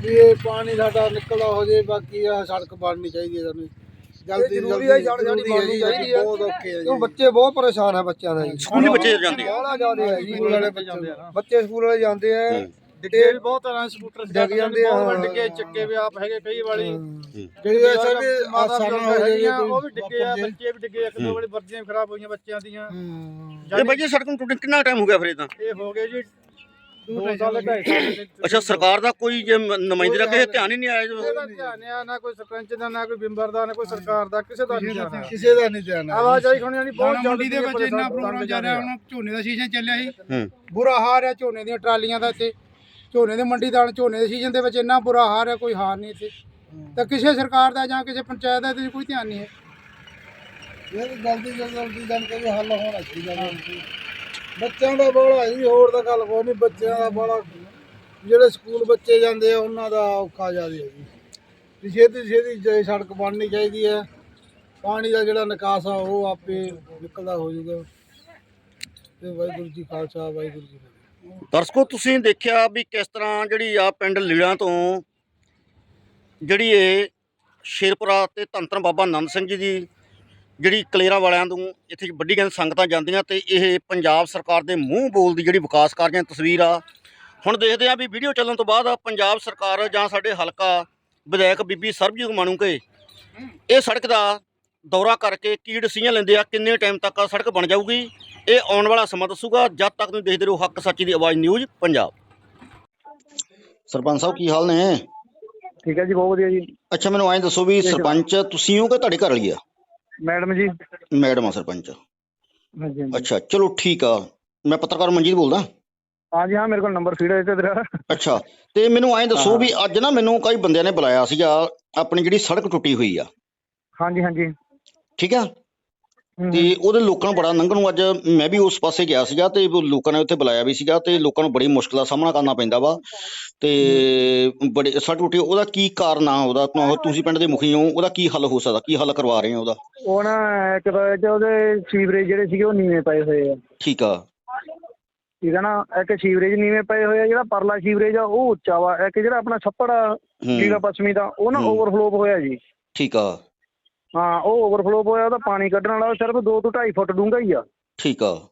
ਵੀ ਇਹ ਪਾਣੀ ਸਾਡਾ ਨਿਕਲਦਾ ਹੋ ਜੇ ਬਾਕੀ ਆ ਸੜਕ ਬਣਨੀ ਚਾਹੀਦੀ ਹੈ ਸਾਨੂੰ। ਜਲਦੀ ਜ਼ਰੂਰੀ ਹੈ ਜਲਦੀ ਬਣਨੀ ਚਾਹੀਦੀ ਹੈ ਬਹੁਤ ਔਖੇ ਹੈ ਜੀ। ਬੱਚੇ ਬਹੁਤ ਪਰੇਸ਼ਾਨ ਹੈ ਬੱਚਿਆਂ ਦਾ। ਜੀ ਸਕੂਲੀ ਬੱਚੇ ਜਾਂਦੇ ਆ। ਬੜਾ ਜ਼ਿਆਦਾ ਹੈ ਜੀ ਸਕੂਲ ਵਾਲੇ ਬੱਚੇ ਬੱਚੇ ਸਕੂਲ ਵਾਲੇ ਜਾਂਦੇ ਆ। ਵੀ ਬਹੁਤ ਤਰ੍ਹਾਂ ਦੇ ਸਕੂਟਰ ਡਿੱਗ ਜਾਂਦੇ ਆ, ਬਹੁਤ ਹਾਂ। ਡਿੱਗੇ ਚੱਕੇ ਵੀ ਆਪ ਹੈਗੇ ਕਈ ਵਾਲੀ ਜਿਹੜੀ ਅਸਰ ਵੀ ਆਸਾਨਾ ਹੋ ਹੈਗੀਆਂ, ਜਾਏਗੀ ਉਹ ਵੀ ਡਿੱਗੇ ਆ ਬੱਚੇ ਵੀ ਡਿੱਗੇ ਇੱਕ ਦੋ ਵਾਲੀ ਵਰਦੀਆਂ ਖਰਾਬ ਹੋਈਆਂ ਬੱਚਿਆਂ ਦੀਆਂ। ਇਹ ਬਾਈ ਸੜਕ ਨੂੰ ਟੁੱਟੇ ਕਿੰਨਾ ਟਾਈਮ ਹੋ ਗਿਆ ਫਿਰ ਇਦਾਂ ਇਹ ਹੋ ਗਏ ਜੀ ਦੋ ਸਾਲ ਢਾਈ ਸਾਲ ਦੇ ਅੱਛਾ ਸਰਕਾਰ ਦਾ ਕੋਈ ਜੇ ਮ- ਨੁਮਾਇੰਦੇ ਦਾ ਕਿਸੇ ਧਿਆਨ ਹੀ ਨਹੀਂ ਆਇਆ ਜੋ ਇਹਦਾ ਧਿਆਨ ਆ ਨਾ ਕੋਈ ਸਰਪੰਚ ਦਾ ਨਾ ਕੋਈ ਬਿੰਬਰ ਦਾ ਨਾ ਕੋਈ ਸਰਕਾਰ ਦਾ ਕਿਸੇ ਦਾ ਨਹੀਂ ਧਿਆਨ ਕਿਸੇ ਦਾ ਨਹੀਂ ਧਿਆਨ ਆਵਾਜਾਈ ਖੋਣੀ ਨਹੀਂ ਬਹੁਤ ਮੰਡੀ ਦੇ ਵਿੱਚ ਇੰਨਾ ਪ੍ਰੋਗਰਾਮ ਚੱਲ ਰਿਹਾ ਹੁਣ ਝੋਨੇ ਦਾ ਸੀਜ਼ਨ ਚੱਲਿਆ ਸੀ। ਹੂੰ। ਬੁਰਾ ਹਾਲ ਹੈ ਝੋਨੇ ਦੀਆਂ ਟਰਾਲੀਆਂ ਦਾ ਇੱਥੇ। ਝੋਨੇ ਦੇ ਮੰਡੀ ਦਾ ਝੋਨੇ ਦੇ ਸੀਜ਼ਨ ਦੇ ਵਿੱਚ ਇੰਨਾ ਬੁਰਾ ਹਾਲ ਹੈ ਕੋਈ ਹਾਲ ਨਹੀਂ ਇੱਥੇ। ਤਾਂ ਕਿਸੇ ਸਰਕਾਰ ਦਾ ਜਾਂ ਕਿਸੇ ਪੰਚਾਇਤ ਦਾ ਇਹਦੇ 'ਚ ਕੋਈ ਧਿਆਨ ਨਹੀਂ ਹੈ। ਇਹ ਜਲਦੀ ਜਲਦੀ ਜਾਣ ਕੇ ਹੱਲ ਹੋਣਾ ਚਾਹੀਦਾ ਬੱਚਿਆਂ ਦਾ ਬੋਲਾ ਹੈ ਜੀ, ਹੋਰ ਤਾਂ ਗੱਲ ਕੋਈ ਨਹੀਂ, ਬੱਚਿਆਂ ਦਾ ਬੋਲਾ ਜਿਹੜੇ ਸਕੂਲ ਬੱਚੇ ਜਾਂਦੇ ਆ, ਉਹਨਾਂ ਦਾ ਔਖਾ ਜ਼ਿਆਦਾ ਹੈ ਜੀ। ਵੀ ਛੇਤੀ ਛੇਤੀ ਜੇ ਸੜਕ ਬਣਨੀ ਚਾਹੀਦੀ ਹੈ, ਪਾਣੀ ਦਾ ਜਿਹੜਾ ਨਿਕਾਸ ਆ, ਉਹ ਆਪੇ ਨਿਕਲਦਾ ਹੋ ਜਾਊਗਾ। ਤੇ ਵਾਹਿਗੁਰੂ ਜੀ ਖਾਲਸਾ, ਵਾਹਿਗੁਰੂ ਜੀ ਕੀ ਫਤਿਹ। ਦਰਸ਼ਕੋ, ਤੁਸੀਂ ਦੇਖਿਆ ਵੀ ਕਿਸ ਤਰ੍ਹਾਂ ਜਿਹੜੀ ਆ ਪਿੰਡ ਲੀੜਾਂ ਤੋਂ ਜਿਹੜੀ ਇਹ ਸ਼ੇਰਪੁਰਾ ਤੇ ਧੰਨ ਬਾਬਾ ਨੰਦ ਸਿੰਘ ਜੀ ਦੀ ਜਿਹੜੀ ਕਲੇਰਾਂ ਵਾਲਿਆਂ ਤੋਂ ਇੱਥੇ ਵੱਡੀ ਗਿਣਤੀ ਸੰਗਤਾਂ ਜਾਂਦੀਆਂ ਤੇ ਇਹ ਪੰਜਾਬ ਸਰਕਾਰ ਦੇ ਮੂੰਹ ਬੋਲਦੀ ਜਿਹੜੀ ਵਿਕਾਸ ਕਾਰਜਾਂ ਦੀ ਤਸਵੀਰ ਆ ਹੁਣ ਦੇਖਦੇ ਆ ਵੀ ਵੀਡੀਓ ਚੱਲਣ ਤੋਂ ਬਾਅਦ ਪੰਜਾਬ ਸਰਕਾਰ ਜਾਂ ਸਾਡੇ ਹਲਕਾ ਵਿਧਾਇਕ ਬੀਬੀ ਸਰਬਜੀਤ ਮਾਣੂਕੇ ਇਹ ਸੜਕ ਦਾ ਦੌਰਾ ਕਰਕੇ ਕੀ ਡਿਸੀਜਨ ਲੈਂਦੇ ਆ ਕਿੰਨੇ ਟਾਈਮ ਤੱਕ ਆ ਸੜਕ ਬਣ ਜਾਊਗੀ ਇਹ ਆਉਣ ਵਾਲਾ ਸਮਾਂ ਦੱਸੂਗਾ ਜਦ ਤੱਕ ਤੁਸੀਂ ਦੇਖਦੇ ਰਹੋ ਹੱਕ ਸੱਚੀ ਦੀ ਆਵਾਜ਼ ਨਿਊਜ਼ ਪੰਜਾਬ। ਸਰਪੰਚ ਸਾਹਿਬ ਕੀ ਹਾਲ ਨੇ? ਠੀਕ ਹੈ ਜੀ ਬਹੁਤ ਵਧੀਆ ਜੀ। ਅੱਛਾ ਮੈਨੂੰ ਐਂ ਦੱਸੋ ਵੀ ਸਰਪੰਚ ਤੁਸੀਂ ਹੋ ਕਿ ਤੁਹਾਡੇ ਘਰ ਵਾਲੀ ਆ? ਮੈਡਮ ਜੀ? ਮੈਡਮ ਆ ਸਰਪੰਚ। ਹਾਂਜੀ ਹਾਂਜੀ। ਅੱਛਾ ਚਲੋ ਠੀਕ ਆ। ਮੈਂ ਪੱਤਰਕਾਰ ਮਨਜੀਤ ਬੋਲਦਾ? ਹਾਂਜੀ ਹਾਂ ਮੇਰੇ ਕੋਲ ਨੰਬਰ ਫੀਡ ਹੈ ਤੇਰਾ। ਅੱਛਾ ਤੇ ਮੈਨੂੰ ਐਂ ਦੱਸੋ ਵੀ ਅੱਜ ਨਾ ਮੈਨੂੰ ਕਈ ਬੰਦਿਆਂ ਨੇ ਬੁਲਾਇਆ ਸੀਗਾ ਆਪਣੀ ਜਿਹੜੀ ਸੜਕ ਟੁੱਟੀ ਹੋਈ ਆ। ਹਾਂਜੀ ਹਾਂਜੀ। ਠੀਕ ਆ? ਤੇ ਉਹਦੇ ਲੋਕਾਂ ਨੂੰ ਬੜਾ ਲੰਘਣ ਨੂੰ ਅੱਜ ਮੈਂ ਵੀ ਉਸ ਪਾਸੇ ਗਿਆ ਸੀਗਾ ਤੇ ਲੋਕਾਂ ਨੇ ਉੱਥੇ ਬੁਲਾਇਆ ਵੀ ਸੀਗਾ ਤੇ ਲੋਕਾਂ ਨੂੰ ਬੜੀ ਮੁਸ਼ਕਲ ਦਾ ਸਾਹਮਣਾ ਕਰਨਾ ਪੈਂਦਾ ਵਾ ਤੇ ਬੜੇ ਸੜਕ ਟੁੱਟੀ ਉਹਦਾ ਕੀ ਕਾਰਨ ਆ ਉਹਦਾ? ਤੁਸੀਂ ਪਿੰਡ ਦੇ ਮੁਖੀ ਹੋ ਉਹਦਾ ਕੀ ਹੱਲ ਹੋ ਸਕਦਾ? ਕੀ ਹੱਲ ਕਰਵਾ ਰਹੇ ਹੋ ਉਹਦਾ? ਉਹ ਨਾ ਇੱਕ ਤਾਂ ਉਹਦੇ ਸੀਵਰੇਜ ਜਿਹੜੇ ਸੀਗੇ ਉਹ ਨੀਵੇਂ ਪਏ ਹੋਏ ਆ। ਠੀਕ ਆ। ਠੀਕ ਹੈ ਨਾ ਇੱਕ ਸੀਵਰੇਜ ਨੀਵੇਂ ਪਏ ਹੋਏ ਆ ਜਿਹੜਾ ਪਰਲਾ ਸੀਵਰੇਜ ਆ ਉਹ ਉੱਚਾ ਵਾ ਇੱਕ ਜਿਹੜਾ ਆਪਣਾ ਛੱਪੜ ਆ ਪੱਛਮੀ ਦਾ ਉਹ ਨਾ ਹੂੰ। ਓਵਰਫਲੋ ਹੋਇਆ ਜੀ। ਠੀਕ ਆ। ਹਾਂ ਉਹ ਓਵਰਫਲੋ ਹੋਇਆ ਉਹਦਾ ਪਾਣੀ ਕੱਢਣ ਵਾਲਾ ਸਿਰਫ 2 ਤੋਂ 2.5 ਫੁੱਟ ਡੂੰਘਾ ਹੀ ਆ। ਠੀਕ ਆ।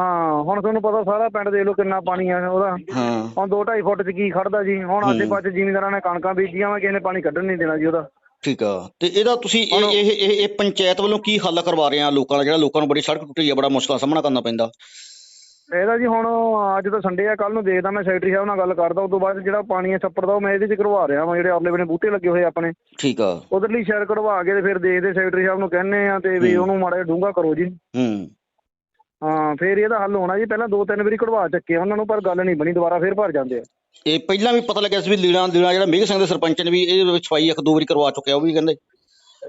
ਹਾਂ ਹੁਣ ਤੁਹਾਨੂੰ ਪਤਾ ਸਾਰਾ ਪਿੰਡ ਦੇਖ ਲਓ ਕਿੰਨਾ ਪਾਣੀ ਆ ਉਹਦਾ। ਹਾਂ। ਹੁਣ 2.5 ਫੁੱਟ 'ਚ ਕੀ ਖੜਦਾ ਜੀ? ਹੁਣ। ਆਸੇ ਪਾਸੇ ਜ਼ਿਮੀਂਦਾਰਾਂ ਨੇ ਕਣਕਾਂ ਬੀਜੀਆਂ ਵਾ ਕਿਸੇ ਨੇ ਪਾਣੀ ਕੱਢਣ ਨਹੀਂ ਦੇਣਾ ਜੀ ਉਹਦਾ। ਠੀਕ ਆ। ਤੇ ਇਹਦਾ ਤੁਸੀਂ ਇਹ ਇਹ ਇਹ ਇਹ ਪੰਚਾਇਤ ਵੱਲੋਂ ਕੀ ਹੱਲ ਕਰਵਾ ਰਹੇ ਆ ਲੋਕਾਂ ਦਾ? ਜਿਹੜਾ ਲੋਕਾਂ ਨੂੰ ਬੜੀ ਸੜਕ ਟੁੱਟੀ ਆ ਬੜਾ ਮੁਸ਼ਕਲ ਸਾਹਮਣਾ ਕਰਨਾ ਪੈਂਦਾ। ਇਹਦਾ ਜੀ ਹੁਣ ਅੱਜ ਤਾਂ ਸੰਡੇ ਆ ਕੱਲ ਨੂੰ ਦੇਖਦਾ ਮੈਂ ਸੈਕਟਰੀ ਸਾਹਿਬ ਨਾਲ ਗੱਲ ਕਰਦਾ ਉਸ ਤੋਂ ਬਾਅਦ ਜਿਹੜਾ ਪਾਣੀ ਹੈ ਛੱਪੜ ਦਾ ਉਹ ਮੈਂ ਇਹਦੇ 'ਚ ਕਰਵਾ ਰਿਹਾ ਵਾਂ ਜਿਹੜੇ ਔਰਲੇ ਬਨੇ ਬੂਟੇ ਲੱਗੇ ਹੋਏ ਆ ਆਪਣੇ। ਠੀਕ ਆ। ਉਧਰਲੀ ਸ਼ਹਿਰ ਕਢਵਾ ਕੇ ਤੇ ਫਿਰ ਦੇਖਦੇ ਸੈਕਟਰੀ ਸਾਹਿਬ ਨੂੰ ਕਹਿੰਨੇ ਆ ਤੇ ਵੀ। ਉਹਨੂੰ ਮਾੜਾ ਜਿਹਾ ਡੂੰਘਾ ਕਰੋ ਜੀ। ਹੂੰ। ਹਾਂ ਫਿਰ ਇਹਦਾ ਹੱਲ ਹੋਣਾ ਜੀ ਪਹਿਲਾਂ ਦੋ ਤਿੰਨ ਵਾਰੀ ਕਢਵਾ ਚੱਕੇ ਆ ਉਹਨਾਂ ਨੂੰ ਪਰ ਗੱਲ ਨਹੀਂ ਬਣੀ ਦੁਬਾਰਾ ਫਿਰ ਭਰ ਜਾਂਦੇ ਆ। ਇਹ ਪਹਿਲਾਂ ਵੀ ਪਤਾ ਲੱਗਿਆ ਸੀ ਵੀ ਲੀੜਾ ਲੀੜਾ ਜਿਹੜਾ ਮੇਘ ਸਿੰਘ ਦੇ ਸਰਪੰਚ ਨੇ ਵੀ ਇਹਦੇ ਵਿੱਚ ਸਫ਼ਾਈ ਇੱਕ ਦੋ ਵਾਰੀ ਕਰਵਾ ਚੁੱਕਿਆ ਉਹ ਵੀ ਕਹਿੰਦੇ।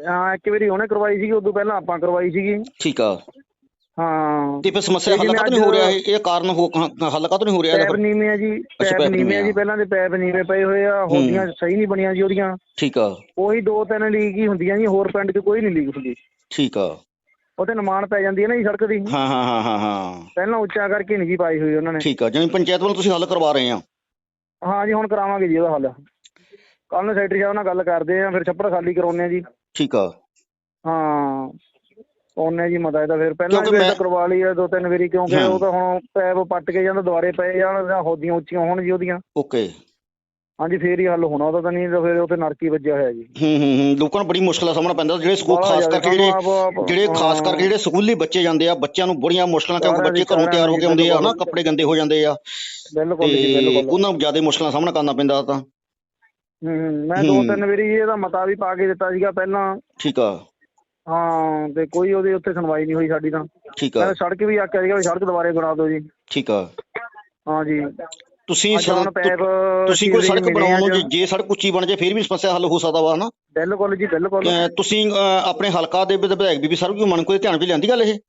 ਹਾਂ ਇੱਕ ਵਾਰੀ ਉਹਨੇ ਕਰਵਾਈ ਸੀਗੀ ਉਦੋਂ ਪਹਿਲਾਂ ਆਪਾਂ ਕਰਵਾਈ ਸੀਗੀ। ਠੀਕ ਆ। ਹਾਂ। ਤੇ ਫਿਰ ਸਮੱਸਿਆ ਹੱਲ ਕਾਹਤੋਂ ਨਹੀਂ ਹੋ ਰਿਹਾ? ਇਹ ਇਹ ਕਾਰਨ ਹੋ ਹੱਲ ਕਾਹਤੋਂ ਨਹੀਂ ਹੋ ਰਿਹਾ ਪੈਪ? ਨੀਵੇਂ ਆ ਜੀ ਪੈਪ ਨੀਵੇਂ ਆ ਜੀ। ਪਹਿਲਾਂ ਦੇ ਪੈਪ ਨੀਵੇਂ ਪਏ ਹੋਏ ਆ ਹੋਦੀਆਂ ਸਹੀ ਨਹੀਂ ਬਣੀਆਂ ਜੀ ਉਹਦੀਆਂ। ਠੀਕ ਆ। ਉਹੀ ਦੋ ਤਿੰਨ ਲੀਕ ਹੀ ਹੁੰਦੀਆਂ ਜੀ ਹੋਰ ਪਿੰਡ 'ਚ ਕੋਈ ਨਹੀਂ ਲੀਕ ਹੁੰਦੀ। ਠੀਕ ਆ। ਉਹ ਤੇ ਨਿਮਾਣ ਪੈ ਜਾਂਦੀ ਹੈ ਨਾ ਜੀ ਸੜਕ ਦੀ। ਹਾਂ ਹਾਂ ਹਾਂ ਹਾਂ ਪਹਿਲਾਂ ਉੱਚਾ ਕਰਕੇ ਨਹੀਂ ਜੀ ਪਾਈ ਹੋਈ ਉਹਨਾਂ ਨੇ। ਠੀਕ ਆ ਜਿਵੇਂ ਪੰਚਾਇਤ ਵੱਲੋਂ ਤੁਸੀਂ ਹੱਲ ਕਰਵਾ ਰਹੇ ਆ। ਹਾਂ ਜੀ ਹੁਣ ਕਰਾਵਾਂਗੇ ਜੀ ਉਹਦਾ ਹੱਲ। ਕੱਲ ਨੂੰ ਸੈਕਟਰੀ ਸਾਹਿਬ ਨਾਲ ਗੱਲ ਕਰਦੇ ਆ ਫਿਰ ਛੱਪੜ ਖਾਲੀ ਕਰਾਉਣੇ ਆ ਜੀ। ਠੀਕ ਆ। ਹਾਂ। ਉਹਨੇ ਜੀ ਮਤਾ ਇਹਦਾ ਫਿਰ ਪਹਿਲਾਂ ਵੀ ਇਹਦਾ ਕਰਵਾ ਲਈ ਆ ਦੋ ਤਿੰਨ ਵਾਰੀ ਕਿਉਂਕਿ। ਉਹ ਤਾਂ ਹੁਣ ਪੈਪ ਪੱਟ ਕੇ ਜਾਂਦਾ ਦੁਆਰੇ ਪਏ ਜਾਣ ਜਾਂ ਹੋਦੀਆਂ ਉੱਚੀਆਂ ਹੋਣ ਜੀ ਉਹਦੀਆਂ ਓਕੇ ਹਾਂਜੀ ਫੇਰ ਹੀ ਹੱਲ ਹੋਣਾ ਉਹਦਾ ਤਾਂ ਨਹੀਂ ਤਾਂ ਫਿਰ ਉੱਥੇ ਨਰਕੀ ਵੱਜਿਆ ਹੋਇਆ ਜੀ ਹੂੰ ਹੂੰ ਹੂੰ ਲੋਕਾਂ ਨੂੰ ਬੜੀ ਮੁਸ਼ਕਲ ਸਾਹਮਣਾ ਪੈਂਦਾ ਜਿਹੜੇ ਸਕੂਲ ਖਾਸ ਕਰਕੇ ਜਿਹੜੇ ਜਿਹੜੇ ਖਾਸ। ਕਰਕੇ ਜਿਹੜੇ ਸਕੂਲੀ ਬੱਚੇ ਜਾਂਦੇ ਆ ਬੱਚਿਆਂ ਨੂੰ ਬੜੀਆਂ ਮੁਸ਼ਕਲਾਂ ਕਿਉਂਕਿ ਬੱਚੇ ਘਰੋਂ ਤਿਆਰ ਹੋ ਕੇ ਆਉਂਦੇ ਆ ਨਾ ਬਿਲਕੁਲ। ਕੱਪੜੇ ਗੰਦੇ ਹੋ ਜਾਂਦੇ ਆ ਬਿਲਕੁਲ ਜੀ ਤੇ ਬਿਲਕੁਲ ਉਹਨਾਂ ਨੂੰ ਜ਼ਿਆਦਾ ਮੁਸ਼ਕਲਾਂ ਸਾਹਮਣਾ ਕਰਨਾ ਪੈਂਦਾ ਤਾਂ ਹੂੰ। ਮੈਂ ਦੋ। ਤਿੰਨ ਵਾਰੀ ਇਹਦਾ ਮਤਾ ਵੀ ਪਾ ਕੇ ਦਿੱਤਾ ਸੀਗਾ ਪਹਿਲਾਂ ਠੀਕ ਆ ਹਾਂ ਤੇ ਕੋਈ ਉਹਦੇ ਉੱਤੇ ਸੁਣਵਾਈ ਨਹੀਂ ਹੋਈ ਸਾਡੀ ਤਾਂ। ਠੀਕ ਆ। ਮੈਂ ਸੜਕ ਵੀ ਆਖਿਆ ਸੀਗਾ ਵੀ ਸੜਕ ਦੁਬਾਰੇ ਬਣਾ ਦਿਓ ਜੀ। ਠੀਕ ਆ। ਹਾਂ ਜੀ। ਤੁਸੀਂ ਅੱਜ ਹੁਣ ਸੜਕ- ਪੈਪ ਤੁਸੀਂ ਕੋਈ ਸੀਵਰੇਜ ਸੜਕ ਮਿਲੇ ਬਣਾਉਣ ਨੂੰ। ਜੇ- ਜੇ ਸੜਕ ਉੱਚੀ ਬਣ ਜੇ ਫਿਰ ਵੀ ਸਮੱਸਿਆ ਹੱਲ ਹੋ ਸਕਦਾ ਵਾ ਹਨਾ? ਬਿਲਕੁਲ ਜੀ ਬਿਲਕੁਲ। ਅਹ ਤੁਸੀਂ ਅਹ, ਆਪਣੇ ਹਲਕਾ ਦੇ ਵਿਧ- ਵਿਧਾਇਕ ਬੀਬੀ ਸਰਬਜੀਤ ਮਾਨਕੋ ਦੇ ਧਿਆਨ ਵੀ ਲਿਆਂਦੀ ਗੱਲ ਇਹ?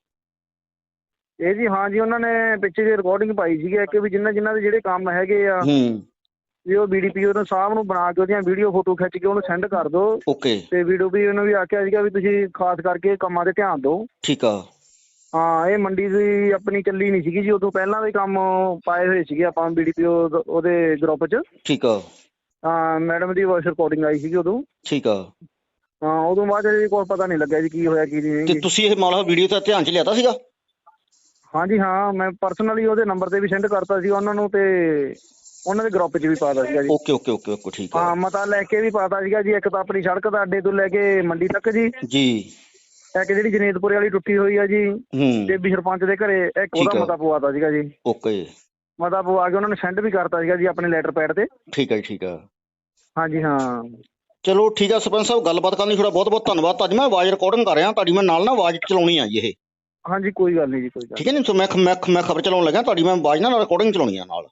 ਇਹ ਜੀ ਹਾਂ ਜੀ ਉਹਨਾਂ ਨੇ ਪਿੱਛੇ ਜੇ ਰਿਕਾਰਡਿੰਗ ਪਾਈ ਸੀਗੀ ਕਿ ਵੀ ਜਿੰਨਾ ਜਿੰਨਾ ਦੇ ਜਿਹੜੇ ਕੰਮ ਹੈਗੇ ਆ ਹੂੰ। ਵੀ ਉਹ ਬੀਡੀਪੀਓ ਨੂੰ ਸਾਹਿਬ ਨੂੰ ਬਣਾ ਕੇ ਉਹਦੀਆਂ ਵੀਡੀਓ ਫੋਟੋ ਖਿੱਚ ਕੇ ਉਹਨੂੰ ਸੈਂਡ ਕਰ ਦਿਓ ਓਕੇ ਤੇ ਵੀਡੀਓ ਵੀ ਉਹਨੂੰ ਵੀ ਆਖਿਆ ਸੀਗਾ ਵੀ ਤੁਸੀਂ ਖਾਸ ਕਰਕੇ ਇਹ ਕੰਮਾਂ ਤੇ ਧਿਆਨ ਦਿਓ। ਠੀਕ ਆ। ਹਾਂ ਇਹ ਮੰਡੀ ਦੀ ਆਪਣੀ ਚੱਲੀ ਨਹੀਂ ਸੀਗੀ ਜੀ ਉਦੋਂ ਪਹਿਲਾਂ ਦੇ ਕੰਮ ਪਾਏ ਹੋਏ ਸੀਗੇ ਆਪਾਂ ਬੀਡੀਪੀਓ ਉਹਦੇ ਗਰੁੱਪ 'ਚ। ਠੀਕ ਆ। ਹਾਂ ਮੈਡਮ ਦੀ ਵਾਇਸ ਰਿਕਾਰਡਿੰਗ ਆਈ ਸੀਗੀ ਉਦੋਂ। ਠੀਕ ਆ। ਹਾਂ ਉਦੋਂ ਬਾਅਦ ਜੀ ਕੋਈ ਪਤਾ ਨਹੀਂ ਲੱਗਿਆ ਜੀ ਕੀ ਹੋਇਆ ਕੀ ਨਹੀਂ ਤੇ ਤੁਸੀਂ ਇਹ ਮਾਮਲਾ ਵੀਡੀਓ ਤਾਂ ਧਿਆਨ ਚ ਲਿਆਤਾ ਸੀਗਾ? ਹਾਂਜੀ ਹਾਂ ਮੈਂ ਪਰਸਨਲੀ ਉਹਦੇ ਨੰਬਰ ਤੇ ਵੀ ਸੈਂਡ ਕਰਤਾ ਸੀ ਉਹਨਾਂ ਨੂੰ ਤੇ ਉਹਨਾਂ ਦੇ ਗਰੁੱਪ 'ਚ ਵੀ ਪਾਤਾ ਸੀਗਾ ਜੀ। ਓਕੇ ਓਕੇ ਓਕੇ ਓਕੇ ਠੀਕ ਆ ਹਾਂ ਮਤਾ ਲੈ ਕੇ ਵੀ ਪਾਤਾ ਸੀਗਾ ਜੀ। ਇੱਕ ਤਾਂ ਆਪਣੀ ਸੜਕ ਦਾ ਅੱਡੇ ਤੋਂ ਲੈ ਕੇ ਮੰਡੀ ਤੱਕ ਜੀ। ਜੀ। ਇੱਕ ਜਿਹੜੀ ਜਨੇਤਪੁਰੇ ਵਾਲੀ ਟੁੱਟੀ ਹੋਈ ਆ ਜੀ। ਹੂੰ। ਡੇਬੀ ਸਰਪੰਚ ਦੇ ਘਰੇ ਇੱਕ ਉਹਦਾ। ਮਤਾ ਪਵਾਤਾ ਸੀਗਾ ਜੀ। ਓਕੇ ਮਤਾ ਪਵਾ ਕੇ ਉਹਨਾਂ ਨੇ ਸੈਂਡ ਵੀ ਕਰਤਾ ਸੀਗਾ ਜੀ ਆਪਣੇ ਲੈਟਰ ਪੈਡ ਤੇ। ਠੀਕ ਜੀ ਠੀਕ ਆ ਹਾਂਜੀ ਹਾਂ। ਚਲੋ ਠੀਕ ਆ ਸਰਪੰਚ ਸਾਹਿਬ ਗੱਲਬਾਤ ਕਰਨ ਲਈ ਤੁਹਾਡਾ ਬਹੁਤ ਬਹੁਤ ਧੰਨਵਾਦ। ਅੱਜ ਮੈਂ ਆਵਾਜ਼ ਰਿਕਾਰਡਿੰਗ ਕਰ ਰਿਹਾ। ਤੁਹਾਡੀ ਮੈਂ ਨਾਲ ਨਾ ਆਵਾਜ਼ ਚਲਾਉਣੀ ਆ ਜੀ ਇਹ। ਹਾਂਜੀ ਕੋਈ ਗੱਲ ਨਹੀਂ ਜੀ ਕੋਈ ਗੱਲ ਠੀਕ ਹੈ ਨਹੀਂ ਸੋ ਮੈਂ ਮੈਂ ਮੈਂ ਖਬਰ ਚਲਾਉਣ ਲੱਗਾ ਤੁਹਾਡੀ ਮੈਂ ਆਵਾਜ਼ ਨਾਲ ਰਿਕਾਰਡਿੰਗ ਚਲਾਉਣੀ ਆ ਨਾਲ।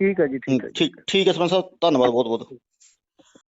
ਠੀਕ ਹੈ ਜੀ ਠੀਕ ਹੈ ਠੀਕ ਠੀਕ ਹੈ ਸਰਪੰਚ ਸਾਹਿਬ ਧੰਨਵਾਦ ਬਹੁਤ ਬਹੁਤ